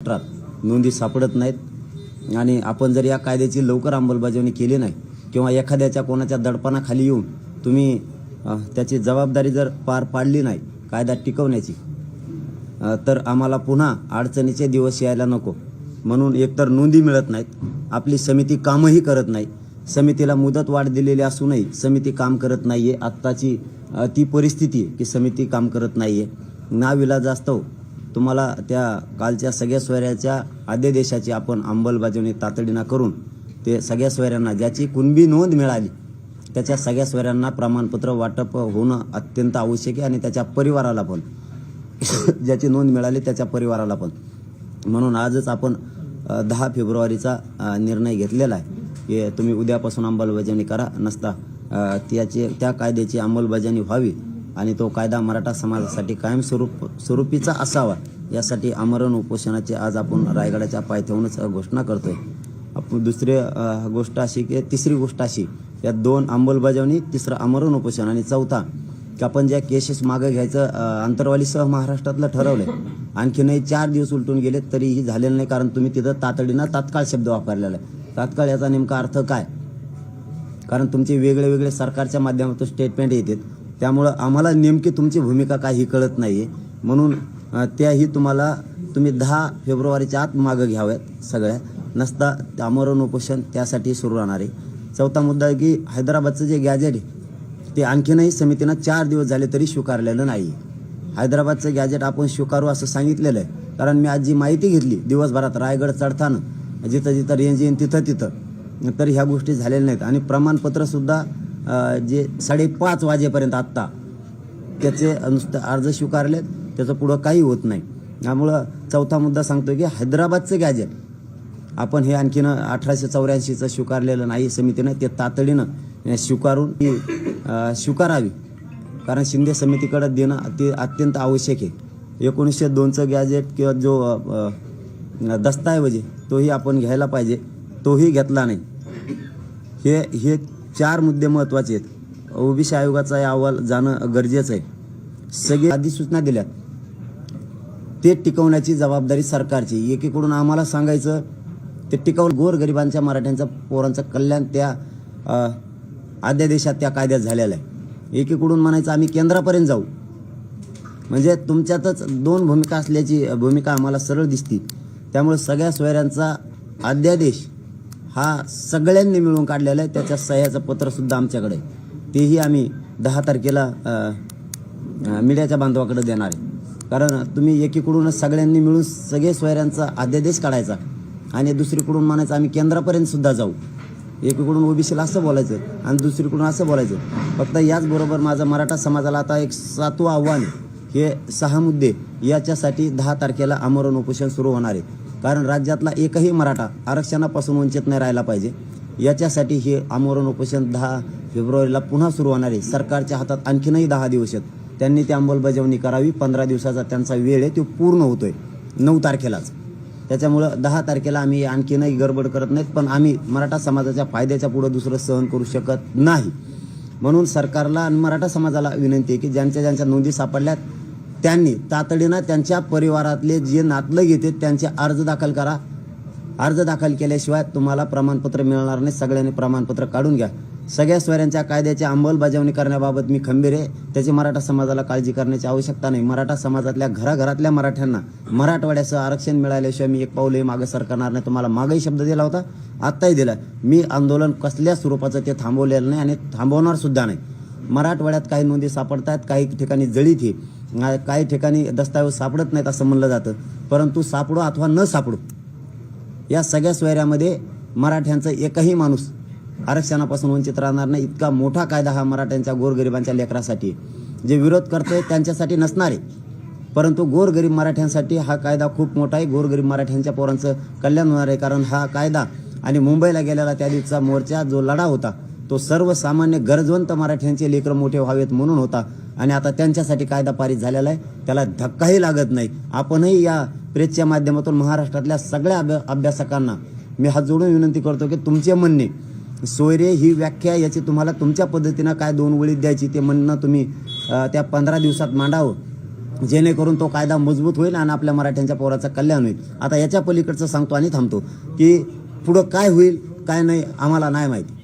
महाराष्ट्रात नोंदी सापडत नाहीत. आणि आपण जर या कायद्याची लवकर अंमलबजावणी केली नाही किंवा एखाद्याच्या कोणाच्या दडपणाखाली येऊन तुम्ही त्याची जबाबदारी जर पार पाडली नाही कायदा टिकवण्याची तर आम्हाला पुन्हा अडचणीचे दिवस यायला नको. म्हणून एकतर नोंदी मिळत नाहीत आपली समिती कामही करत नाही समितीला मुदत वाढ दिलेली असूनही समिती काम करत नाही आहे आत्ताची ती परिस्थिती आहे की समिती काम करत नाही आहे नाविलाजास्तव तुम्हाला त्या कालच्या सगळ्या सोयऱ्याच्या आद्यदेशाची आपण अंमलबजावणी तातडीनं करून ते सगळ्या सोयऱ्यांना ज्याची कुणबी नोंद मिळाली त्याच्या सगळ्या सोयऱ्यांना प्रमाणपत्र वाटप होणं अत्यंत आवश्यक आहे आणि त्याच्या परिवाराला पण. ज्याची नोंद मिळाली त्याच्या परिवाराला पण. म्हणून आजच आपण दहा फेब्रुवारीचा निर्णय घेतलेला आहे की तुम्ही उद्यापासून अंमलबजावणी करा नसता त्याची त्या कायद्याची अंमलबजावणी व्हावी. आणि तो कायदा मराठा समाजासाठी कायमस्वरूप स्वरूपीचा असावा. यासाठी आमरण उपोषणाची आज आपण रायगडाच्या पायथ्याहूनच घोषणा करतोय. आपण दुसरी गोष्ट अशी की तिसरी गोष्ट अशी या दोन अंमलबजावणी तिसरं आमरण उपोषण आणि चौथा की आपण ज्या केसेस मागं घ्यायचं अंतरवालीसह महाराष्ट्रातलं ठरवलंय. आणखीनही चार दिवस उलटून गेले तरीही झालेलं नाही कारण तुम्ही तिथं तातडीनं तात्काळ शब्द वापरलेला आहे. तात्काळ याचा नेमका अर्थ काय? कारण तुमचे वेगळे वेगळे सरकारच्या माध्यमातून स्टेटमेंट येतात. त्यामुळं आम्हाला नेमकी तुमची भूमिका काय ही कळत नाही आहे म्हणून त्याही तुम्हाला तुम्ही दहा फेब्रुवारीच्या आत मागं घ्याव्यात सगळ्या. नसता आमरण उपोषण त्यासाठी सुरू राहणार आहे. चौथा मुद्दा आहे की हैदराबादचं जे गॅजेट आहे ते आणखीनही समितीनं चार दिवस झाले तरी स्वीकारलेलं नाही हैदराबादचं गॅजेट आपण स्वीकारू असं सांगितलेलं आहे. कारण मी आज जी माहिती घेतली दिवसभरात रायगड चढताना जिथं जिथं रेंज येईन तिथं तिथं तर ह्या गोष्टी झालेल्या नाहीत. आणि प्रमाणपत्रसुद्धा जे साडेपाच वाजेपर्यंत आत्ता त्याचे नुसतं अर्ज स्वीकारलेत त्याचं पुढं काही होत नाही. त्यामुळं चौथा मुद्दा सांगतो की हैदराबादचं गॅजेट आपण हे आणखीन अठराशे चौऱ्याऐंशीचं स्वीकारलेलं नाही समितीनं ते तातडीनं स्वीकारून ती स्वीकारावी. कारण शिंदे समितीकडे देणं ते अत्यंत आवश्यक आहे. एकोणीसशे दोनचं गॅजेट किंवा जो दस्तऐवज आहे तोही आपण घ्यायला पाहिजे तोही घेतला नाही. हे हे चार मुद्दे महत्त्वाचे आहेत. ओबीसी आयोगाचा हे अहवाल जाणं गरजेचं आहे. सगळे अधिसूचना दिल्यात. ते टिकवण्याची जबाबदारी सरकारची एकीकडून आम्हाला सांगायचं ते टिकवलं. गोरगरिबांच्या मराठ्यांचा पोरांचं कल्याण त्या अध्यादेशात त्या कायद्यात झालेलं आहे. एकीकडून म्हणायचं आम्ही केंद्रापर्यंत जाऊ. म्हणजे तुमच्यातच दोन भूमिका असल्याची भूमिका आम्हाला सरळ दिसती. त्यामुळे सगळ्या सोयऱ्यांचा अध्यादेश हा सगळ्यांनी मिळून काढलेला आहे. त्याच्या सह्याचं पत्रसुद्धा आमच्याकडे तेही आम्ही दहा तारखेला मीडियाच्या बांधवाकडे देणार आहे. कारण तुम्ही एकीकडूनच सगळ्यांनी मिळून सगळे सोयऱ्यांचा अध्यादेश काढायचा आणि दुसरीकडून म्हणायचं आम्ही केंद्रापर्यंत सुद्धा जाऊ. एकीकडून ओबीसीला असं बोलायचं आणि दुसरीकडून असं बोलायचं. फक्त याचबरोबर माझं मराठा समाजाला आता एक सातवं आव्हान हे सहा मुद्दे याच्यासाठी दहा तारखेला आमरण उपोषण सुरू होणार आहे. कारण राज्यातला एकही मराठा आरक्षणापासून वंचित नाही राहिला पाहिजे. याच्यासाठी हे आमरण उपोषण दहा फेब्रुवारीला पुन्हा सुरू होणार आहे. सरकारच्या हातात आणखीनही दहा दिवस आहेत. त्यांनी ती अंमलबजावणी करावी. पंधरा दिवसाचा त्यांचा वेळ आहे. तो पूर्ण होतोय. नऊ तारखेलाच. त्याच्यामुळं दहा तारखेला आम्ही आणखीनही गडबड करत नाहीत पण आम्ही मराठा समाजाच्या फायद्याच्या पुढं दुसरं सहन करू शकत नाही. म्हणून सरकारला आणि मराठा समाजाला विनंती आहे की ज्यांच्या ज्यांच्या नोंदी सापडल्यात त्यांनी तातडीनं त्यांच्या परिवारातले जे नातलं घेते त्यांचे अर्ज दाखल करा. अर्ज दाखल केल्याशिवाय तुम्हाला प्रमाणपत्र मिळणार नाही. सगळ्यांनी प्रमाणपत्र काढून घ्या. सगळ्या स्वऱ्यांच्या कायद्याची अंमलबजावणी करण्याबाबत मी खंबीर आहे. त्याची मराठा समाजाला काळजी करण्याची आवश्यकता नाही. मराठा समाजातल्या घराघरातल्या मराठ्यांना मराठवाड्याचं आरक्षण मिळाल्याशिवाय मी एक पाऊलही मागं सरकारणार नाही. तुम्हाला मागही शब्द दिला होता आत्ताही दिला. मी आंदोलन कसल्या स्वरूपाचं ते थांबवलेलं नाही आणि थांबवणार सुद्धा नाही. मराठवाड्यात काही नोंदी सापडतात काही ठिकाणी जळीत ही काही ठिकाणी दस्तावेज सापडत नाहीत असं म्हणलं जातं. परंतु सापडो अथवा न सापडो या सगळ्या सोयऱ्यामध्ये मराठ्यांचा एकही माणूस आरक्षणापासून वंचित राहणार नाही. इतका मोठा कायदा हा मराठ्यांच्या गोरगरिबांच्या लेकरासाठी जे विरोध करते त्यांच्यासाठी नसणार आहे. परंतु गोरगरीब मराठ्यांसाठी हा कायदा खूप मोठा आहे. गोरगरीब मराठ्यांच्या पोरांचं कल्याण होणार आहे. कारण हा कायदा आणि मुंबईला गेलेला त्या दिवसाचा मोर्चा जो लढा होता तो सर्वसामान्य गरजवंत मराठ्यांचे लेकरं मोठे व्हावेत म्हणून होता. आणि आता त्यांच्यासाठी कायदा पारित झालेला आहे. त्याला धक्काही लागत नाही. आपणही या प्रेसच्या माध्यमातून महाराष्ट्रातल्या सगळ्या अभ्या अभ्यासकांना मी हात जोडून विनंती करतो की तुमचे म्हणणे सोयरे ही व्याख्या याची तुम्हाला तुमच्या पद्धतीनं काय दोन वळीत द्यायची ते म्हणणं तुम्ही त्या पंधरा दिवसात मांडावं. जेणेकरून तो कायदा मजबूत होईल आणि आपल्या मराठ्यांच्या पोराचं कल्याण होईल. आता याच्या पलीकडचं सांगतो आणि थांबतो की पुढं काय होईल काय नाही आम्हाला नाही माहिती.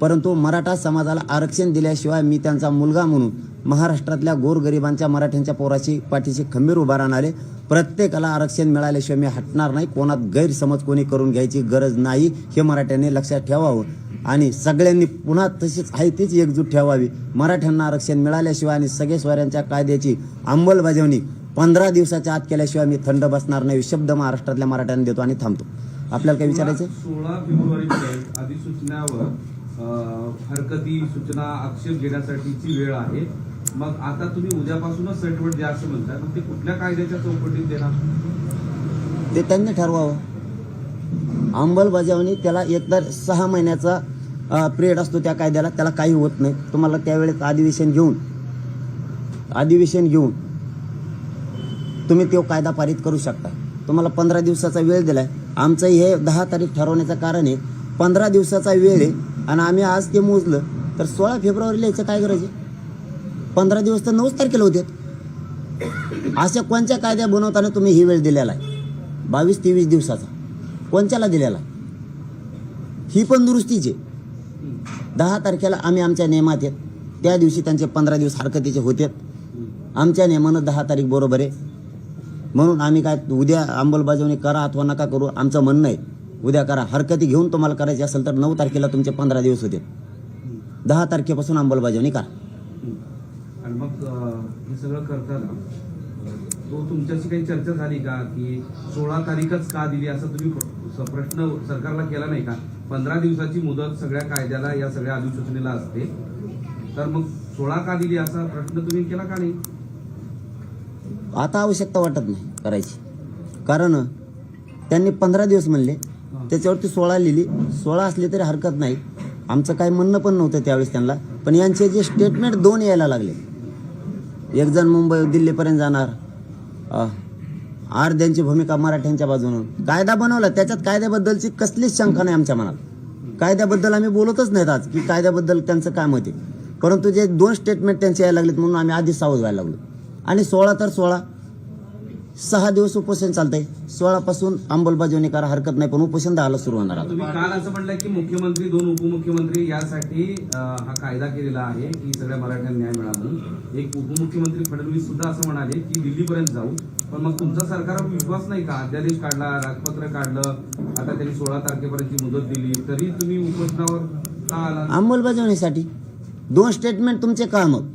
परंतु मराठा समाजाला आरक्षण दिल्याशिवाय मी त्यांचा मुलगा म्हणून महाराष्ट्रातल्या गोरगरिबांच्या मराठ्यांच्या पोराची पाठीशी खंबीर उभा राहणारे प्रत्येकाला आरक्षण मिळाल्याशिवाय मी हटणार नाही. कोणात गैरसमज कोणी करून घ्यायची गरज नाही हे मराठ्यांनी लक्षात ठेवावं. आणि सगळ्यांनी पुन्हा तशीच आहे तीच एकजूट ठेवावी. मराठ्यांना आरक्षण मिळाल्याशिवाय आणि सगळे स्वाऱ्यांच्या कायद्याची अंमलबजावणी पंधरा दिवसाच्या आत केल्याशिवाय मी थंड बसणार नाही शब्द महाराष्ट्रातल्या मराठ्यांना देतो आणि थांबतो. आपल्याला काय विचारायचं सोळा फेब्रुवारी अधिसूचनावर हरकती सूचना आक्षेप घेण्यासाठीची वेळ आहे. मग आता तुम्ही उद्यापासूनच सेटवर द्या असं म्हणताय मग ते कुठल्या कायद्याच्या चौकटीत देणार? ते त्यांनी ठरवावं. अंमलबजावणी त्याला एकतर सहा महिन्याचा पिरियड असतो त्या कायद्याला त्याला काही होत नाही. तुम्हाला त्यावेळेस अधिवेशन घेऊन अधिवेशन घेऊन तुम्ही तो कायदा पारित करू शकता. तुम्हाला पंधरा दिवसाचा वेळ दिलाय. आमचं हे दहा तारीख ठरवण्याचं कारण आहे पंधरा दिवसाचा वेळ आहे आणि आम्ही आज ते मोजलं. तर सोळा फेब्रुवारीला याचं काय गरज आहे? पंधरा दिवस तर नऊच तारखेला होते. अशा कोणत्या कायद्या बनवताना तुम्ही ही वेळ दिलेला आहे? बावीस तेवीस दिवसाचा. कोणत्याला दिलेला आहे? ही पण दुरुस्तीची आहे. दहा तारखेला आम्ही आमच्या नियमात आहेत त्या दिवशी त्यांचे पंधरा दिवस हरकतीचे होते. आमच्या नियमानं दहा तारीख बरोबर आहे. म्हणून आम्ही काय उद्या अंमलबजावणी करा अथवा नका करू आमचं म्हणणं आहे. उद्या करा. हरकती घेऊन तुम्हाला करायची असेल तर नऊ तारखेला तुमचे पंधरा दिवस होते. दहा तारखेपासून अंमलबजावणी करा. आणि मग हे सगळं करताना तो तुमच्याशी काही चर्चा झाली का? की सोळा तारीखच का दिली? असं तुम्ही प्र- प्रश्न सरकारला केला नाही का? पंधरा दिवसाची मुदत सगळ्या कायद्याला या सगळ्या अधिसूचनेला असते. तर मग सोळा का दिली? असा प्रश्न तुम्ही केला का नाही? आता आवश्यकता वाटत नाही करायची. कारण त्यांनी पंधरा दिवस म्हणले. त्याच्यावरती सोळा लिहिली. सोळा असली तरी हरकत नाही. आमचं काय म्हणणं पण नव्हतं त्यावेळेस त्यांना. पण यांचे जे स्टेटमेंट दोन यायला लागले. एक जण मुंबई दिल्लीपर्यंत जाणार. अ, भूमिका मराठ्यांच्या बाजूनं. कायदा बनवला. त्याच्यात कायद्याबद्दलची कसलीच शंका नाही आमच्या मनात. कायद्याबद्दल आम्ही बोलतच नाहीत आज की कायद्याबद्दल त्यांचं काय मत आहे. परंतु जे दोन स्टेटमेंट त्यांचे यायला लागलेत म्हणून आम्ही आधीच सावध व्हायला लागलो. आणि सोळा तर सोळा. सहा दिवस उपोषण चालतंय. सोळापासून अंमलबजावणी करा हरकत नाही पण उपोषण दहाला सुरू होणार आता. तुम्ही काल असं म्हणलं की मुख्यमंत्री दोन उपमुख्यमंत्री यासाठी अं, हा कायदा केलेला आहे की सगळ्या मराठ्यांना न्याय मिळावा म्हणून. एक उपमुख्यमंत्री फडणवीस सुद्धा असं म्हणाले की दिल्लीपर्यंत जाऊ. पण मग तुमचा सरकारवर विश्वास नाही का? अध्यादेश काढला राजपत्र काढलं आता त्यांनी सोळा तारखेपर्यंतची मुदत दिली. तरी तुम्ही उपोषणावर का आला? अंमलबजावणीसाठी दोन स्टेटमेंट तुमचे का मग?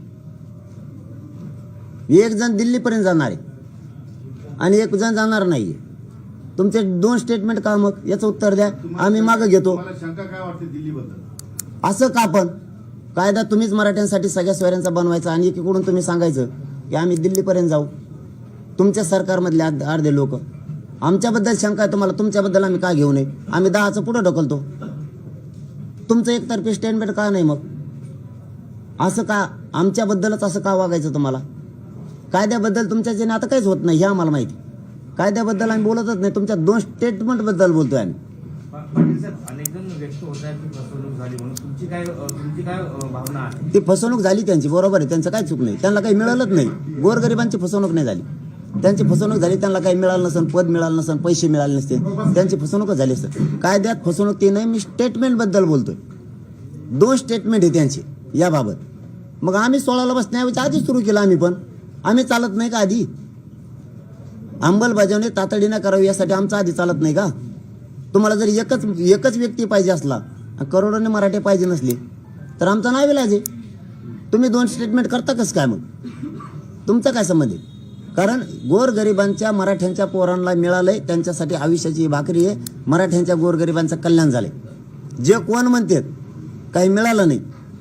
एक जण दिल्लीपर्यंत जाणार आहे. आणि एक जण जाणार नाहीये. तुमचे दोन स्टेटमेंट का मग? याचं उत्तर द्या. आम्ही मागं घेतो. मला शंका काय वाटते दिल्लीबद्दल? असं का पण? कायदा तुम्हीच मराठ्यांसाठी सगळ्या स्वैऱ्यांचा बनवायचा आणि एकीकडून तुम्ही सांगायचं की आम्ही दिल्लीपर्यंत जाऊ. तुमच्या सरकारमधले अर्ध- अर्धे लोक. आमच्याबद्दल शंका आहे तुम्हाला. तुमच्याबद्दल आम्ही का घेऊ नये? आम्ही दहाचं पुढं ढकलतो. तुमचं एकतर्फी स्टेटमेंट का नाही मग? असं का? आमच्याबद्दलच असं का वागायचं तुम्हाला? कायद्याबद्दल तुमच्याच्याने आता काहीच होत नाही हे आम्हाला माहिती. कायद्याबद्दल आम्ही बोलतच नाही तुमच्या दोन स्टेटमेंटबद्दल बोलतोय आम्ही. ती फसवणूक झाली त्यांची बरोबर आहे त्यांचं काय चूक नाही. त्यांना काही मिळालंच नाही. गोरगरिबांची फसवणूक नाही झाली. त्यांची फसवणूक झाली त्यांना काही मिळालं नसेल पद मिळालं नसेल पैसे मिळाले नसते. त्यांची फसवणूकच झाली असते. कायद्यात फसवणूक ती नाही मी स्टेटमेंटबद्दल बोलतोय. दोन स्टेटमेंट आहे त्यांची याबाबत. मग आम्ही सोळाला बसण्याऐवजी आधीच सुरू केलं आम्ही पण. आम्ही चालत नाही का आधी? अंमलबजावणी तातडीनं करावी यासाठी आमचं आधी चालत नाही का? तुम्हाला जर एकच एकच व्यक्ती पाहिजे असला करोडोने मराठे पाहिजे नसले तर आमचा नाही विलाज आहे तुम्ही दोन स्टेटमेंट करता कसं काय मग? तुमचा काय संबंध आहे? कारण गोरगरिबांच्या मराठ्यांच्या पोरांना आहे त्यांच्यासाठी आयुष्याची भाकरी आहे. मराठ्यांच्या गोरगरिबांचं कल्याण झालं जे कोण म्हणतात काही मिळालं नाही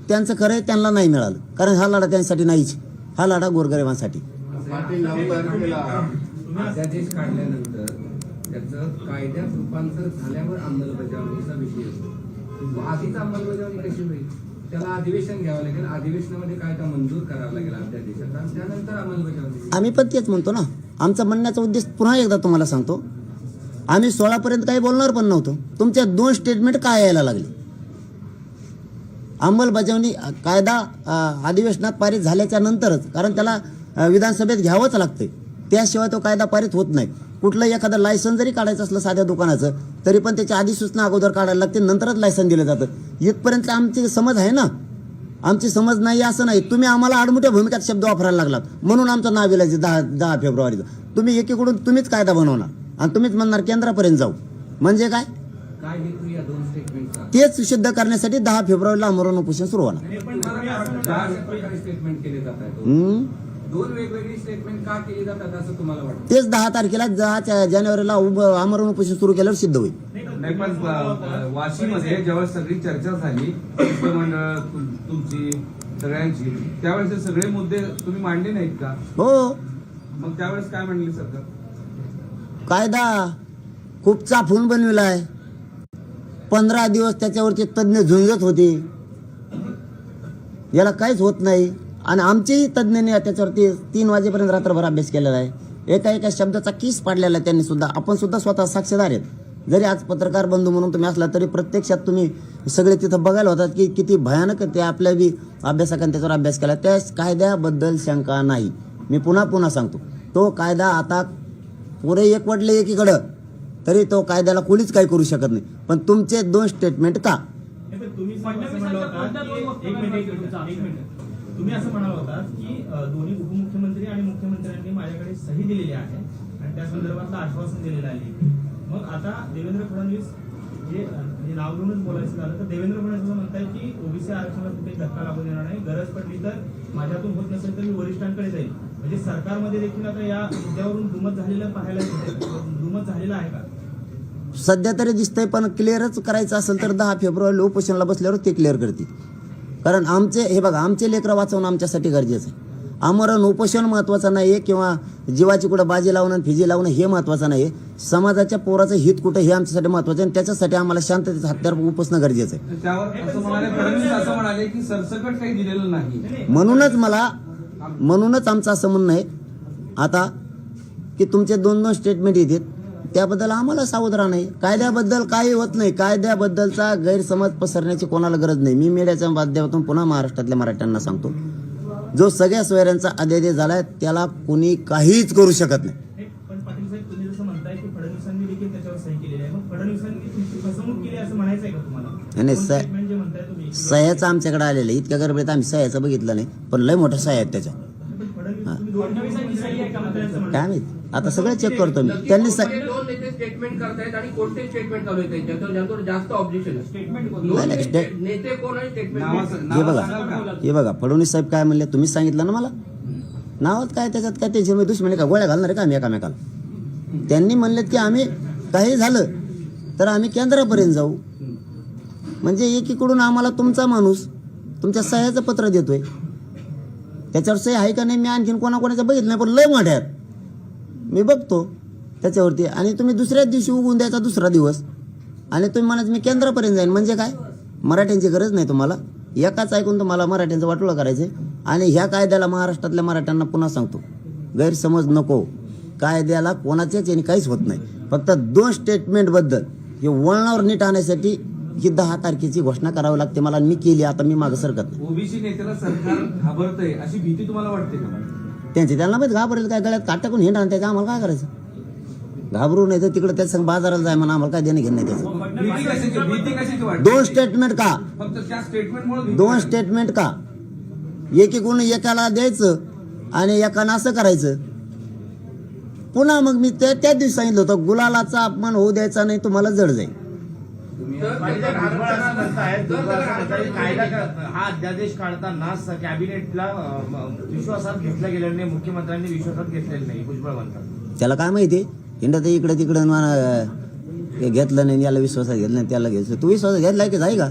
त्यांचं खरं आहे त्यांना नाही मिळालं. कारण हा लढा त्यांच्यासाठी नाहीच. हा लढा गोरगरिबांसाठी. पाटील नऊ तारखेला अध्यादेश काढल्यानंतर त्याचं कायद्यात रूपांतर झाल्यावर अंमलबजावणीचा विषय असतो आधीच अंमलबजावणी कशी होईल? त्याला अधिवेशन घ्यावं लागेल. अधिवेशनामध्ये कायदा मंजूर करावा लागेल अध्यादेशाचा आणि त्यानंतर अंमलबजावणी. होईल. आम्ही पण तेच म्हणतो ना. आमचा म्हणण्याचा उद्देश पुन्हा एकदा तुम्हाला सांगतो. आम्ही सोळापर्यंत काही बोलणार पण नव्हतो. तुमच्या दोन स्टेटमेंट काय यायला लागले? अंमलबजावणी कायदा अधिवेशनात पारित झाल्याच्या नंतरच कारण त्याला विधानसभेत घ्यावंच लागते त्याशिवाय तो कायदा पारित होत नाही. कुठलं एखादं लायसन जरी काढायचं असलं साध्या दुकानाचं तरी पण त्याची अधिसूचना अगोदर काढायला लागते नंतरच लायसन दिलं जातं. इथपर्यंत आमची समज आहे ना? आमची समज नाही असं नाही. तुम्ही आम्हाला आडमुठ्या भूमिकात शब्द वापरायला लागलात. म्हणून आमचं नाव विलायचं दहा दहा फेब्रुवारीचं. तुम्ही एकीकडून तुम्हीच कायदा बनवणार. आणि तुम्हीच म्हणणार केंद्रापर्यंत जाऊ. म्हणजे काय काय हेतू या दोन स्टेटमेंटचा तेच सिद्ध करण्यासाठी दहा फेब्रुवारीला आमरण उपोषण सुरू होणार. स्टेटमेंट केले जात आहेत हम्म? दोन वेगवेगळी स्टेटमेंट का केली जातात असं तुम्हाला वाटतं? तेच दहा तारखेला दहा जानेवारीला उभं आमरण उपोषण सुरू केल्यावर सिद्ध होईल. नाही पण अ, वाशीमध्ये जेव्हा सगळी चर्चा झाली शिष्टमंडळ तुम- तुमची सगळ्यांची त्यावेळेस हे सगळे मुद्दे तुम्ही मांडले नाहीत का? हो. मग त्यावेळेस काय म्हणले सरकार? कायदा खूप चाफून बनविलाय. पंधरा दिवस त्याच्यावरचे तज्ज्ञ झुंजत होते. याला काहीच होत नाही. आणि आमचेही तज्ज्ञांनी त्याच्यावरती तीन वाजेपर्यंत रात्रभर अभ्यास केलेला आहे. एका एका शब्दाचा किस पाडलेला आहे त्यांनी सुद्धा. आपण सुद्धा स्वतः साक्षीदार आहेत. जरी आज पत्रकार बंधू म्हणून तुम्ही असला तरी प्रत्यक्षात तुम्ही सगळे तिथं बघायला होतात की किती भयानक ते आपल्या बी अभ्यासकांनी त्याच्यावर अभ्यास केला. त्या कायद्याबद्दल शंका नाही. मी पुन्हा पुन्हा सांगतो. तो कायदा आता पुरे एकवटले एकीकडं. तरी तो कायद्याला कोणीच काही करू शकत नाही. पण तुमचे दोन स्टेटमेंट का? तुम्ही असं म्हणाला होता की एक मिनिट एक मिनिट एक मिनिट. तुम्ही असं म्हणाला होता की अ, दोन्ही उपमुख्यमंत्री आणि मुख्यमंत्र्यांनी माझ्याकडे सही दिलेली आहे आणि त्या संदर्भातलं आश्वासन दिलेलं आहे. मग आता देवेंद्र फडणवीस जे म्हणजे नाव घेऊनच बोलायचं झालं तर देवेंद्र फडणवीस म्हणताय की ओबीसी आरक्षणाला कुठे धक्का लागू देणार नाही गरज पडली तर माझ्यातून होत नसेल तर मी वरिष्ठांकडे जाईल. म्हणजे सरकारमध्ये देखील आता या मुद्द्यावरून दुमत झालेलं पाहायला. दुमत झालेलं आहे का? सध्या तरी दिसतंय पण क्लिअरच करायचं असेल तर दहा फेब्रुवारीला उपोषणाला बसल्यावर ते क्लिअर करतील. कारण आमचे हे बघा आमचे लेकरं वाचवणं आमच्यासाठी गरजेचं आहे. आमरण उपोषण महत्त्वाचं नाही आहे किंवा जीवाची कुठं बाजी लावणं फिजी लावणं हे महत्त्वाचं नाही आहे समाजाच्या पोराचं हित कुठं हे आमच्यासाठी महत्त्वाचं आहे आणि त्याच्यासाठी आम्हाला शांततेचं हत्यार उपसणं गरजेचं आहे. म्हणूनच मला म्हणूनच आमचं असं म्हणणं आहे. आता की तुमचे दोन दोन स्टेटमेंट येतात. त्याबद्दल आम्हाला सावध राहणं आहे. कायद्याबद्दल काही होत नाही. कायद्याबद्दलचा गैरसमज पसरण्याची कोणाला गरज नाही. मी मीडियाच्या माध्यमातून पुन्हा महाराष्ट्रातल्या मराठ्यांना सांगतो. जो सगळ्या सोयऱ्यांचा अध्यादेश झालाय त्याला कोणी काहीच करू शकत नाही. नाही, नाही, सह्याचं आमच्याकडे आलेलं इतक्या गडबडीत आम्ही सह्याचं बघितलं नाही. पण लय मोठ्या सह्या आहेत त्याच्या. काय माहीत? आता सगळं चेक करतो मी. त्यांनी दोन नेते स्टेटमेंट करतायत आणि कोणते स्टेटमेंट चालू आहे त्यांच्यावर ज्यांच्यावर जास्त ऑब्जेक्शन स्टेटमेंट नेते कोण आणि स्टेटमेंट हे नाव बघा. हे बघा. फडणवीस साहेब काय म्हणले? तुम्हीच सांगितलं ना मला? नावात काय त्याच्यात काय त्याचे मी दुश्मनी का? गोळ्या घालणार आहे का आम्ही एकामेकाला? त्यांनी म्हणलेत की आम्ही काही झालं तर आम्ही केंद्रापर्यंत जाऊ. म्हणजे एकीकडून आम्हाला तुमचा माणूस तुमच्या सह्याचं पत्र देतोय. त्याच्यावर सही आहे का नाही मी आणखीन कोणाकोणाचं बघितलं नाही पण लय मोठ्यात मी बघतो त्याच्यावरती. आणि तुम्ही दुसऱ्याच दिवशी उगवून द्यायचा दुसरा दिवस. आणि तुम्ही म्हणत मी केंद्रापर्यंत जाईन. म्हणजे काय? मराठ्यांची गरज नाही तुम्हाला. एकाच ऐकून तुम्हाला मराठ्यांचं वाटोळं करायचं आणि ह्या कायद्याला महाराष्ट्रातल्या मराठ्यांना पुन्हा सांगतो. गैरसमज नको. कायद्याला कोणाच्याच याने काहीच होत नाही. फक्त दोन स्टेटमेंटबद्दल हे वळणावर नीट आणण्यासाठी ही दहा तारखेची घोषणा करावी लागते. मला मी केली आता मी मागं सरकत नाही. ओबीसी नेत्याला सरकार घाबरतंय अशी भीती तुम्हाला वाटते का? त्यांचे त्यांना माहीत घाबरेल काय गळ्यात काट टाकून हिंडा त्याचं आम्हाला काय करायचं? घाबरू नाही तर तिकडे त्याच्या संग बाजाराला जाय म्हणा आम्हाला काय देणं घेणं नाही त्याचं. दोन स्टेटमेंट का? त्या दोन स्टेटमेंट का? एकीकडून एकाला द्यायचं आणि एकानं असं करायचं. पुन्हा मग मी त्या त्या दिवशी सांगितलं होतं गुलालाचा अपमान होऊ द्यायचा नाही तुम्हाला जड जाईल. हा अध्यादेश काढताना कॅबिनेटला विश्वासात घेतला गेलेला नाही मुख्यमंत्र्यांनी विश्वासात घेतलेलं नाही भुजबळ म्हणतात. त्याला काय माहिती? हिंडा ते इकडे तिकडे हे घेतलं नाही याला विश्वासात घेतलं नाही त्याला घ्यायचं तू विश्वासात घेतलाय की जाई का?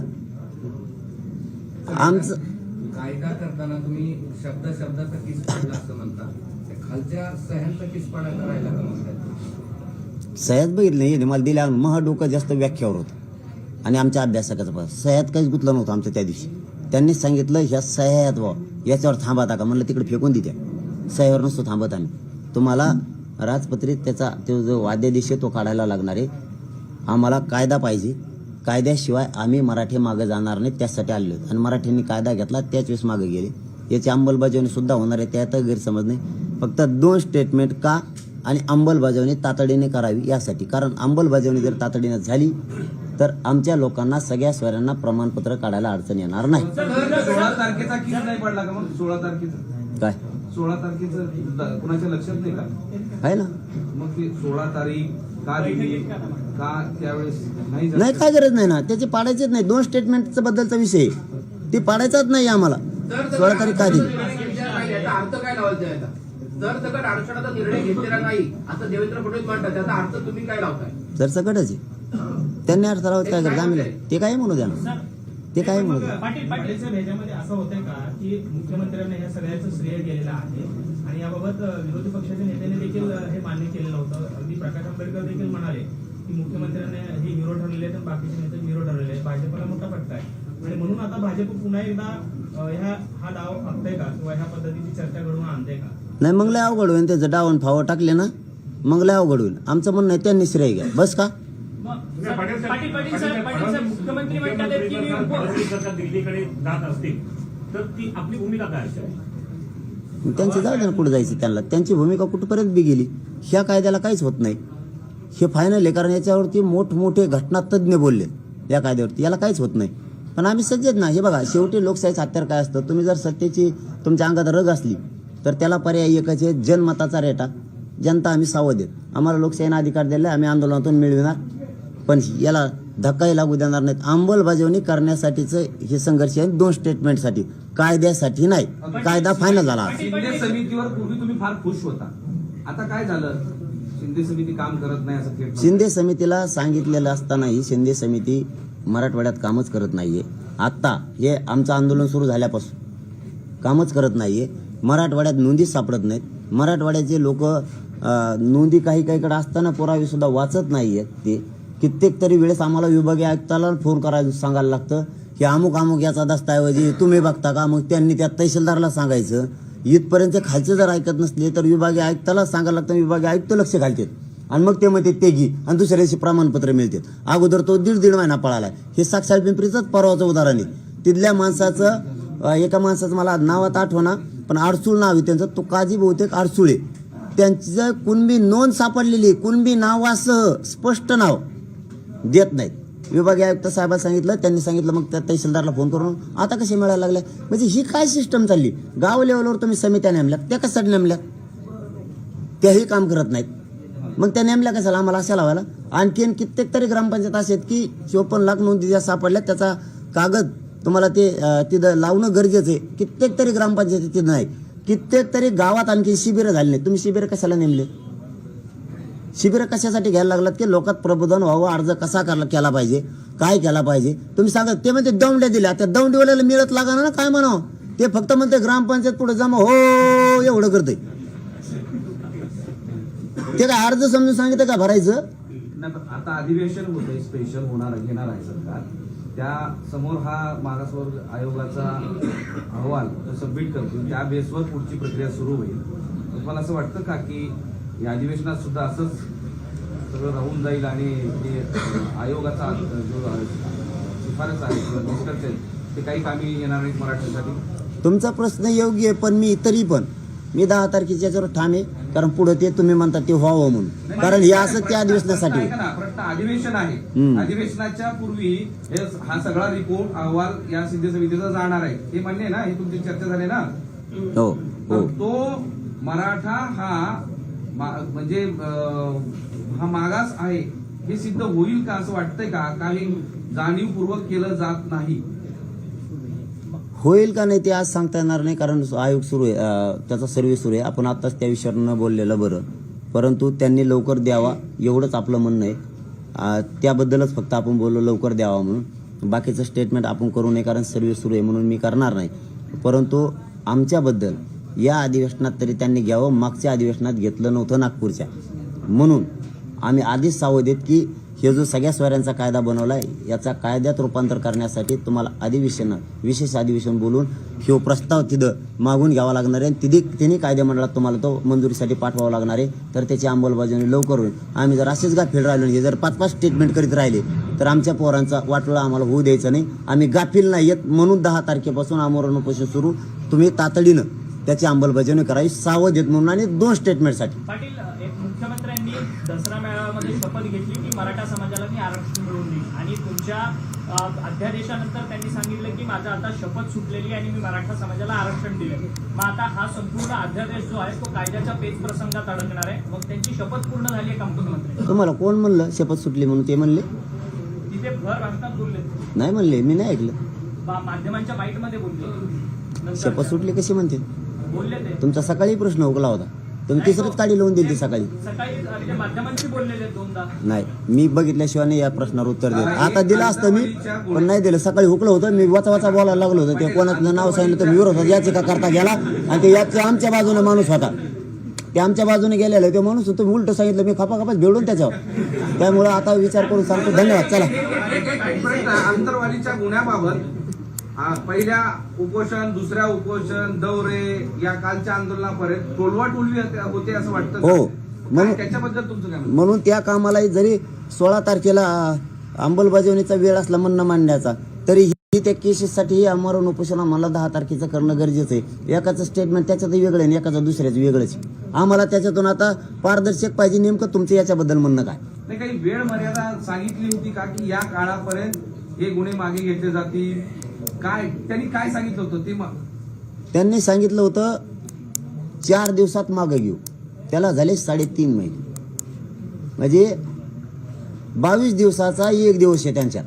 आमचं कायदा करताना तुम्ही शब्द शब्दाचा किस पाडला असं म्हणता. त्या खालच्या सह्यांचा किस पाडा करायला सह्यात बघितलं नाही मला दिल्या महा डोकं जास्त व्याख्यावर होतं. आणि आमच्या अभ्यासकाचं पण. सह्यात काहीच गुतलं नव्हतं आमचं त्या दिवशी. त्यांनीच सांगितलं ह्या सह्यात व याच्यावर थांबा का म्हणलं तिकडे फेकून देत्या सह्यावर नसतो थांबत आम्ही. तुम्हाला राजपत्रित त्याचा तो जो वाद्यदेश आहे तो काढायला लागणार आहे आम्हाला कायदा पाहिजे. कायद्याशिवाय आम्ही मराठी मागं जाणार नाही त्यासाठी आलेलो आणि मराठींनी कायदा घेतला त्याच वेळेस मागे गेले. याची अंमलबजावणी सुद्धा होणार आहे त्यात गैरसमज नाही. फक्त दोन स्टेटमेंट का आणि अंमलबजावणी तातडीने करावी यासाठी. कारण अंमलबजावणी जर तातडीने झाली तर आमच्या लोकांना सगळ्या स्वरांना प्रमाणपत्र काढायला अडचण येणार नाही. सोळा तारखेचा किस नाही पडला का मग? सोळा तारखेचा. काय? सोळा तारखेचं कुणाच्या लक्षात नाही का? आहे ना. मग ते सोळा तारीख का दिली? का त्यावेळेस नाही झालं? नाही काय गरज नाही ना. त्याचे पाडायचेच नाही. दोन स्टेटमेंटचा बद्दलचा विषय आहे. ते पाडायचाच नाही आम्हाला. तर सोळा तारीख काय दिली? याचा अर्थ काय लावायचा याचा? जर सकट आरक्षणाचा निर्णय घेतलेला नाही असं देवेंद्र फडणवीस म्हणतात त्याचा अर्थ तुम्ही काय लावताय? तर सकटच आहे. त्यांनी अर्थ लावत काय करत? आम्ही. ते काय म्हणू द्या ना. ते काय म्हणू द्या. पाटील पाटील साहेब असं होतंय का की मुख्यमंत्र्यांना या सगळ्याचं श्रेय गेलेलं आहे आणि याबाबत विरोधी पक्षाच्या नेत्याने देखील हे मान्य केलेलं होतं. अगदी प्रकाश आंबेडकर देखील म्हणाले की मुख्यमंत्र्यांनी हे हिरो ठरलेले आणि बाकीचे नेते हिरो ठरलेले भाजपला मोठा फटका आहे. आणि म्हणून आता भाजप पुन्हा एकदा ह्या हा डाव आखतंय का? किंवा ह्या पद्धतीची चर्चा घडवून आणते का? नाही मग लय अवघड होईल. त्याचं डावण फावं टाकले ना मग लय अवघड होईल. आमचं म्हणणं आहे त्यांनी श्रेय घ्या. बस का? पाटील पाटील साहेब पाटील साहेब मुख्यमंत्री म्हणतात आहेत की मी उप- फडणवीस सरकार दिल्लीकडे जात असतील तर ती आपली भूमिका काय असेल? त्यांची जाऊ दे ना कुठं जायचं त्यांना. त्यांची भूमिका कुठपर्यंत बी गेली ह्या कायद्याला काहीच होत नाही. हे फायनल आहे कारण याच्यावरती मोठमोठे घटनातज्ञ बोलले या कायद्यावरती. याला काहीच होत नाही. पण आम्ही सज्जत ना हे बघा शेवटी लोकशाहीचं हत्यार काय असतं? तुम्ही जर सत्तेची तुमच्या अंगात रग असली तर त्याला पर्याय एकच आहे जनमताचा रेटा. जनता आम्ही सावध आहेत. आम्हाला लोकशाहीने अधिकार दिला आम्ही आंदोलनातून मिळविणार. पण याला धक्काही लागू देणार नाहीत. अंमलबजावणी करण्यासाठीचं हे संघर्ष आहे. दोन स्टेटमेंटसाठी कायद्यासाठी नाही. कायदा फायनल झाला. शिंदे समितीवर पूर्वी तुम्ही फार खुश होता. आता काय झालं? शिंदे समिती काम करत नाही असं शिंदे समितीला सांगितलेलं असतानाही शिंदे समिती मराठवाड्यात कामच करत नाहीये. आत्ता हे आमचं आंदोलन सुरू झाल्यापासून कामच करत नाहीये. मराठवाड्यात नोंदीच सापडत नाहीत. मराठवाड्याचे लोक नोंदी काही काहीकडे असताना पुरावे सुद्धा वाचत नाहीयेत ते. कित्येक तरी वेळेस आम्हाला विभागीय आयुक्ताला फोन करायला सांगायला लागतं की अमुक अमुक याचा दस्तऐवजी तुम्ही बघता का? मग त्यांनी त्या तहसीलदारला सांगायचं. इथपर्यंत खालचे जर ऐकत नसले तर विभागीय आयुक्ताला सांगायला लागतं विभागीय आयुक्त लक्ष घालतात. आणि मग ते म्हणते ते घे. आणि दुसऱ्या दिवशी प्रमाणपत्र मिळतात. अगोदर तो दीड दीड महिना पळाला हे साक्षात पिंपरीचंच परवाचं उदाहरण आहे. तिथल्या माणसाचं एका माणसाचं मला नावात आठवणा पण आडसूळ नाव आहे त्यांचं. तो काजी बहुतेक आडसूळे त्यांचं कुणबी नोंद सापडलेली कुणबी नावासह स्पष्ट नाव. देत नाहीत. विभागीय आयुक्त साहेबांना सांगितलं त्यांनी सांगितलं मग त्या तहसीलदारला फोन करून आता कसे मिळायला लागले म्हणजे ही काय सिस्टम चालली? गाव लेवलवर तुम्ही समित्या नेमल्या त्या कशा नेमल्या? त्याही काम करत नाहीत. मग त्या नेमल्या कशाला? आम्हाला अशा लावायला. आणखीन कित्येक तरी ग्रामपंचायत असे आहेत की चोपन्न लाख नोंदी ज्या सापडल्या त्याचा कागद तुम्हाला ते तिथं लावणं गरजेचं आहे. कित्येक तरी ग्रामपंचायती तिथं नाही. कित्येक तरी गावात आणखी शिबिरं झाली नाही तुम्ही शिबिरं कशाला नेमले? शिबिरं कशासाठी घ्यायला लागलात की लोकात प्रबोधन व्हावं अर्ज कसा करला केला पाहिजे काय केला पाहिजे? तुम्ही सांगा ते म्हणते दौंड्या दिल्या त्या दौंडीवाल्याला मिळत लागा ना काय म्हणावं? ते फक्त म्हणते ग्रामपंचायत पुढे जमा हो एवढं करते ते काय अर्ज समजून सांगितलं का भरायचं? आता अधिवेशन होतंय स्पेशल होणार घेणार आहे सरकार. त्या समोर हा मागासवर्ग आयोगाचा अहवाल सबमिट करतो त्या बेसवर पुढची प्रक्रिया सुरू होईल. मला असं वाटतं का की या अधिवेशनात सुद्धा असंच सगळं राहून जाईल आणि ते आयोगाचा जो शिफारस आहे किंवा निष्कर्ष आहे ते काही कामी येणार नाहीत मराठ्यांसाठी. तुमचा प्रश्न योग्य आहे पण मी तरी पण मी दहा तारखेच्या याच्यावर ठाम आहे कारण पुढे ते तुम्ही म्हणता ते व्हावं म्हणून. कारण हे असं त्या अधिवेशनासाठी. प्रश्न अधिवेशन आहे. अधिवेशनाच्या पूर्वी हे सगळा रिपोर्ट अहवाल या सिद्धी समितीचा जाणार आहे. हे मान्य आहे ना? हे तुमची चर्चा झाली ना? हो हो. तो मराठा हा म्हणजे हा मागास आहे हे सिद्ध होईल का असं वाटतंय का? काही जाणीवपूर्वक केलं जात नाही. होईल का नाही ते आज सांगता येणार नाही कारण आयोग सुरू आहे त्याचा सर्व्हिस सुरू आहे. आपण आताच त्या विषयावर न बोललेलं बरं. परंतु त्यांनी लवकर द्यावा एवढंच आपलं म्हणणं आहे. त्याबद्दलच फक्त आपण बोललो लवकर द्यावा म्हणून. बाकीचं स्टेटमेंट आपण करू नये कारण सर्व्हिस सुरू आहे म्हणून मी करणार नाही. परंतु आमच्याबद्दल या अधिवेशनात तरी त्यांनी घ्यावं. मागच्या अधिवेशनात घेतलं नव्हतं नागपूरच्या. म्हणून आम्ही आधीच सावध की हे जो सगळ्या स्वरांचा कायदा बनवला आहे याचा कायद्यात रूपांतर करण्यासाठी तुम्हाला अधिवेशनं विशेष अधिवेशन बोलून हे प्रस्ताव तिथं मागून घ्यावा लागणार आहे. आणि तिथे तिन्ही कायदेमंडळात तुम्हाला तो मंजुरीसाठी पाठवावा लागणार आहे. तर त्याची अंमलबजावणी लवकर होईल. आम्ही जर असेच गाफील राहिलो हे जर पाच पाच स्टेटमेंट करीत राहिले तर आमच्या पोरांचा वाटोळा आम्हाला होऊ द्यायचा नाही. आम्ही गाफील नाही येत म्हणून दहा तारखेपासून आमरण उपोषण सुरू. तुम्ही तातडीनं त्याची अंमलबजावणी करावी सावध येत म्हणून आणि दोन स्टेटमेंटसाठी पाटील एक मुख्यमंत्र्यांनी दसरा मेळाव्यामध्ये शपथ घेतली की मराठा समाजाला मी आरक्षण मिळवून आणि तुमच्या अध्यादेशानंतर त्यांनी सांगितलं की माझा आता शपथ सुटलेली आणि मी मराठा समाजाला आरक्षण दिले मग आता हा संपूर्ण अध्यादेश जो आहे तो कायद्याच्या पेच प्रसंगात अडकणार आहे. मग त्यांची शपथ पूर्ण झाली आहे का मुख्यमंत्री? तुम्हाला कोण म्हणलं शपथ सुटली म्हणून? ते म्हणले. तिथे भर वाजतात बोलले. नाही म्हणले मी नाही ऐकलं. माध्यमांच्या बाईटमध्ये बोलले. शपथ सुटली कशी म्हणते बोलले ते तुमचा सकाळी प्रश्न उकला होता तुम्ही तिसरीच काढी लावून दिली सकाळी सकाळी अ, ते माध्यमांशी बोललेले दोनदा नाही मी बघितल्याशिवाय नाही या प्रश्नावर उत्तर देत आता दिलं असतं मी पण नाही दिलं सकाळी हुकलं होतं मी वाचा वाचा बोलायला लागलो होतं ते कोणाचं नाव सांगितलं तर मी विरोधात याचिका करता गेला आणि ते याचे आमच्या बाजूने माणूस होता ते आमच्या बाजूने गेलेलं ते माणूस होतं मी उलट सांगितलं मी खपा खपाच भेडून त्याच्यावर त्यामुळं आता विचार करून सांगतो धन्यवाद चला. आंतरवालीच्या गुन्ह्याबाबत पहिल्या उपोषण दुसऱ्या उपोषण दौरे या कालच्या आंदोलनापर्यंत टोलवा टोलवी होते असं वाटतं? हो. म्हणून- त्याच्याबद्दल तुमचं काय? म्हणून त्या कामाला जरी सोळा तारखेला अंमलबजावणीचा वेळ असला म्हणणं मांडण्याचा तरी ही त्या केसेससाठी ही आमरण उपोषण आम्हाला दहा तारखेचं करणं गरजेचं आहे एकाचं स्टेटमेंट त्याच्यात वेगळं आणि एकाचं दुसऱ्याचं वेगळंच. आम्हाला त्याच्यातून आता पारदर्शक पाहिजे नेमकं तुमचं याच्याबद्दल म्हणणं काय नाही काही वेळ मर्यादा सांगितली होती का की या काळापर्यंत हे गुन्हे मागे घेतले जातील काय त्यांनी काय सांगितलं होतं? ते त्यांनी सांगितलं होतं चार दिवसात मागं घेऊ. त्याला झाले साडेतीन महिने. म्हणजे बावीस दिवसाचा एक दिवस आहे त्यांच्यात.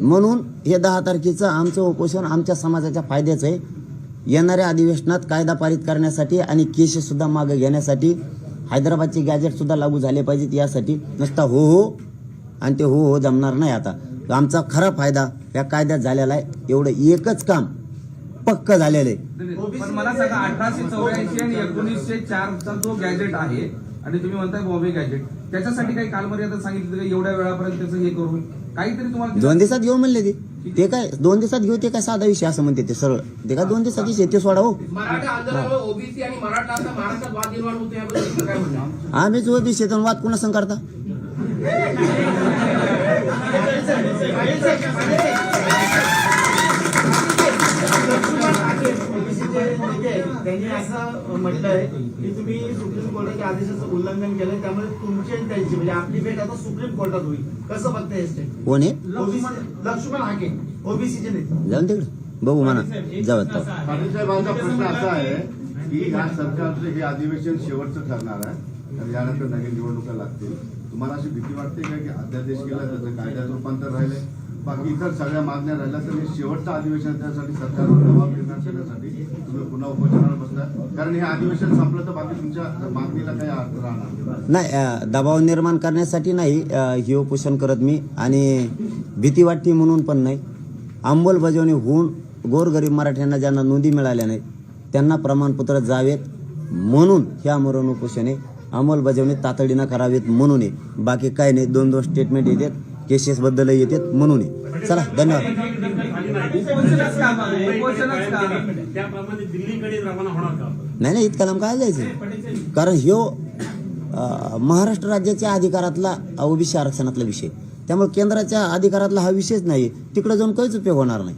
म्हणून हे दहा तारखेचं आमचं उपोषण आमच्या समाजाच्या फायद्याचं आहे. येणाऱ्या अधिवेशनात कायदा पारित करण्यासाठी आणि केसेससुद्धा मागं घेण्यासाठी हैदराबादचे गॅजेटसुद्धा लागू झाले पाहिजेत यासाठी. नुसता हो हो आणि ते हो हो जमणार नाही आता. आमचा खरा फायदा या कायद्यात झालेला आहे. एवढं एकच काम पक्क झालेलं आहे. पण मला सांगा अठराशे चौऱ्याऐंशी आणि एकोणीसशे चारचा जो गॅजेट आहे आणि तुम्ही म्हणताय बॉम्बे गॅजेट त्याच्यासाठी काही कालमर्यादा सांगितली एवढ्या वेळापर्यंत त्याचं हे करू काहीतरी तुम्हाला दोन दिवसात घेऊ म्हणले ते. ते काय दोन दिवसात घेऊ ते काय साधा विषय असं म्हणते ते सरळ. ते काय दोन दिवसात विषय ते सोडा हो. ओबीसी? आम्हीच विषय वाद कुणा संग करता? त्यांनी असं म्हटलंय की तुम्ही सुप्रीम कोर्टाच्या आदेशाचं उल्लंघन केलंय त्यामुळे तुमची आणि त्यांची म्हणजे आपली भेट आता सुप्रीम कोर्टात होईल. कसं बघताय हे स्टेट कोण आहे ओबीसी लक्ष्मण हाके ओबीसीचे नेते. जाऊन तिकडे. बघू म्हणा. जाऊ साहेबांचा प्रश्न असा आहे की ह्या सरकारचं हे अधिवेशन शेवटचं ठरणार आहे. आणि यानंतर नवीन निवडणुका लागतील. तुम्हाला अशी भीती वाटते का की अध्यादेश केला त्याचं कायद्यात रूपांतर राहिले बाकी इतर सगळ्या मागण्या राहिल्या तर हे शेवटचं अधिवेशन त्यासाठी सरकारवर दबाव निर्माण करण्यासाठी तुम्ही पुन्हा उपचारावर बसता कारण हे अधिवेशन संपलं तर बाकी तुमच्या मागणीला काही अर्थ राहणार नाही. दबाव निर्माण करण्यासाठी नाही हे उपोषण करत मी आणि भीती वाटते म्हणून पण नाही. अंमलबजावणी होऊन गोरगरीब मराठ्यांना ज्यांना नोंदी मिळाल्या नाहीत त्यांना प्रमाणपत्र जावेत म्हणून ह्या मरण उपोषणे अंमलबजावणी तातडीनं करावेत म्हणून बाकी काय नाही दोन दोन स्टेटमेंट येतात केसेस बद्दल येतात म्हणून चला धन्यवाद. नाही नाही इतका लांब काय जायचं? कारण ह्यो महाराष्ट्र राज्याच्या अधिकारातला ओबीसी आरक्षणातला विषय. त्यामुळे केंद्राच्या अधिकारातला हा विषयच नाही. तिकडे जाऊन काहीच उपयोग होणार नाही.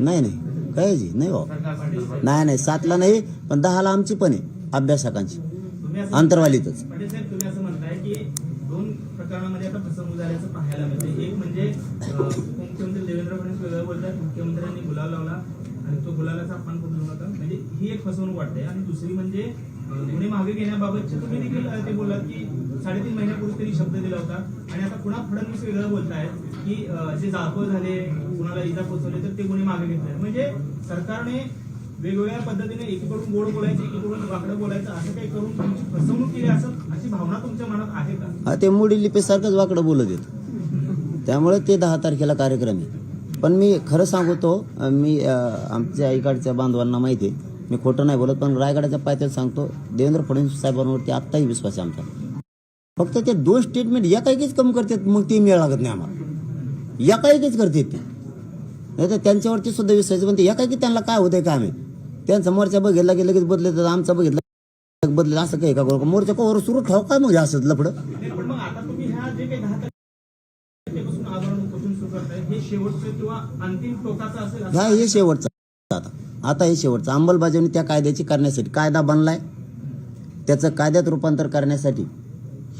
नाही नाही. कायची नाही भाऊ. नाही नाही सातला नाही पण दहाला आमची पण आहे अभ्यासकांची. अंतरवालीतच. म्हणजे असं प्रकरणामध्ये आता फसवणूक झाल्याचं पाहायला मिळते एक म्हणजे अं, देवेंद्र फडणवीस वेगळं बोलतात मुख्यमंत्र्यांनी गुलाब लावला आणि तो गुलालाचा अपमान करून होता. म्हणजे ही एक फसवणूक वाटते. आणि दुसरी म्हणजे गुन्हे मागे घेण्याबाबतचे तुम्ही देखील ते बोललात की साडेतीन महिन्यापूर्वी त्यांनी शब्द दिला होता. आणि आता पुन्हा फडणवीस वेगळं बोलतायत की जे जाळपोळ झाले कुणाला इजा पोचवले तर ते गुन्हे मागे घेतले म्हणजे सरकारने वेगवेगळ्या पद्धतीने एकीकडून गोड बोलायचं एकीकडून वाकडं बोलायचं असं काही करून तुमची फसवणूक केली असं अशी भावना तुमच्या मनात आहे का? हा ते मोडी लिपीसारखंच वाकडं बोलत येत त्यामुळे ते दहा तारखेला कार्यक्रम आहे. पण मी खरं सांगतो मी आमच्या इकडच्या बांधवांना माहिती आहे मी खोटं नाही बोलत पण रायगडाच्या पायथ्यात सांगतो देवेंद्र फडणवीस साहेबांवरती आत्ताही विश्वास आहे आमचा. फक्त ते दोन स्टेटमेंट एकाएकीच कमी करतात मग ते मिळ लागत नाही आम्हाला. एकाएकीच करतात ते. नाही तर त्यांच्यावरती सुद्धा विश्वास पण ते एकाएकी त्यांना काय होतंय काय माहीत त्यांचा मोर्चा बघितला की लगेच बदलत आमचा बघितला बदलत असं काही का करू? मोर्चा कवर सुरू? ठेव काय मग असं हे ह्या हे शेवटचं आता. आता हे शेवटचं. अंमलबजावणी त्या कायद्याची करण्यासाठी कायदा बनलाय. त्याचं कायद्यात रूपांतर करण्यासाठी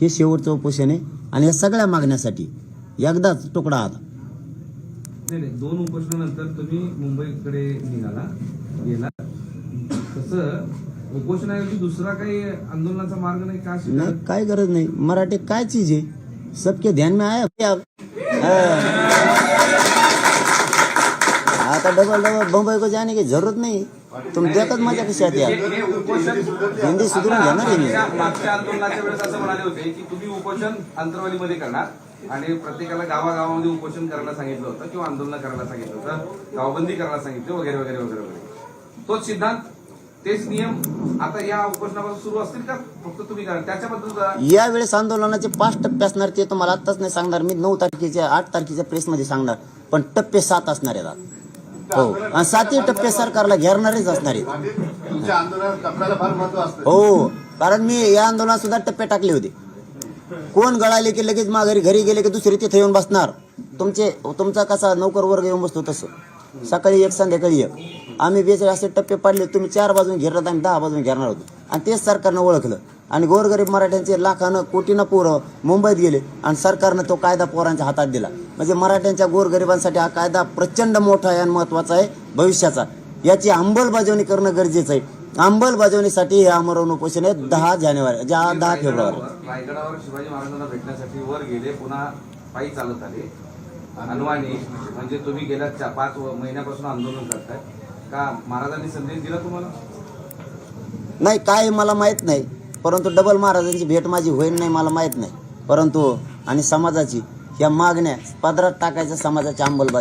हे शेवटचं उपोषण आहे आणि या सगळ्या मागण्यासाठी एकदाच तुकडा आता नाही नाही. दोन उपोषणानंतर तुम्ही मुंबईकडे निघाला गेला. तसं उपोषणाऐवजी दुसरा काही आंदोलनाचा मार्ग नाही का नाही? काय गरज नाही. मराठी काय चीज आहे? सबके ध्यान में आया हाँ। आता डबल डबल बम्बई को जाने की जरूरत नहीं. तुम देखत मजा कशी आती हिंदी सुधरून घेणार आहे मी. मागच्या आंदोलनाच्या वेळेस असं म्हणाले होते की तुम्ही उपोषण अंतरवालीमध्ये करणार आणि प्रत्येकाला गावागावामध्ये उपोषण करायला सांगितलं होतं किंवा आंदोलन करायला सांगितलं होतं गावबंदी करायला सांगितलं वगैरे वगैरे वगैरे वगैरे. तोच सिद्धांत तेच नियम आता या उपोषणापासून सुरू असतील का? फक्त तुम्ही करा. त्याच्याबद्दल जरा या वेळेस आंदोलनाचे पाच टप्पे असणार ते तुम्हाला आत्ताच नाही सांगणार. मी नऊ तारखेच्या आठ तारखेच्या प्रेसमध्ये सांगणार. पण टप्पे सात असणार आहेत आता. हो. आणि सातही टप्पे सरकारला घेरणारेच असणार आहेत. हो कारण मी या आंदोलनात सुद्धा टप्पे टाकले होते. कोण गळाले की लगेच माघारी घरी गेले की दुसरे तिथे येऊन बसणार? तुमचे तुमचा कसा नोकर वर्ग येऊन बसतो तसं? सकाळी एक संध्याकाळी एक. आम्ही बेचाळीस असे टप्पे पाडले तुम्ही चार बाजून घेरलात आम्ही दहा बाजून घेरणार होतो. आणि तेच सरकारनं ओळखलं. आणि गोरगरीब मराठ्यांचे लाखानं कोटीनं पोरं मुंबईत गेले आणि सरकारनं तो कायदा पोरांच्या हातात दिला. म्हणजे मराठ्यांच्या गोरगरिबांसाठी हा कायदा प्रचंड मोठा आहे आणि महत्त्वाचा आहे भविष्याचा. याची अंमलबजावणी करणं गरजेचं आहे. अंमलबजावणीसाठी हे आमरण उपोषण आहे दहा जानेवारी ज्या दहा फेब्रुवारी. रायगडावर शिवाजी महाराजांना भेटण्यासाठी वर गेले पुन्हा पायी चालत आले. हनुमानी म्हणजे तुम्ही गेल्या चा- पाच महिन्यापासून आंदोलन करताय. का महाराजांनी संदेश दिला तुम्हाला? नाही काय मला माहीत नाही. परंतु डबल महाराजांची भेट माझी होईल नाही मला माहीत नाही. परंतु आणि समाजाची या मागण्या पदरात टाकायच्या समाजाच्या अंमलबाजी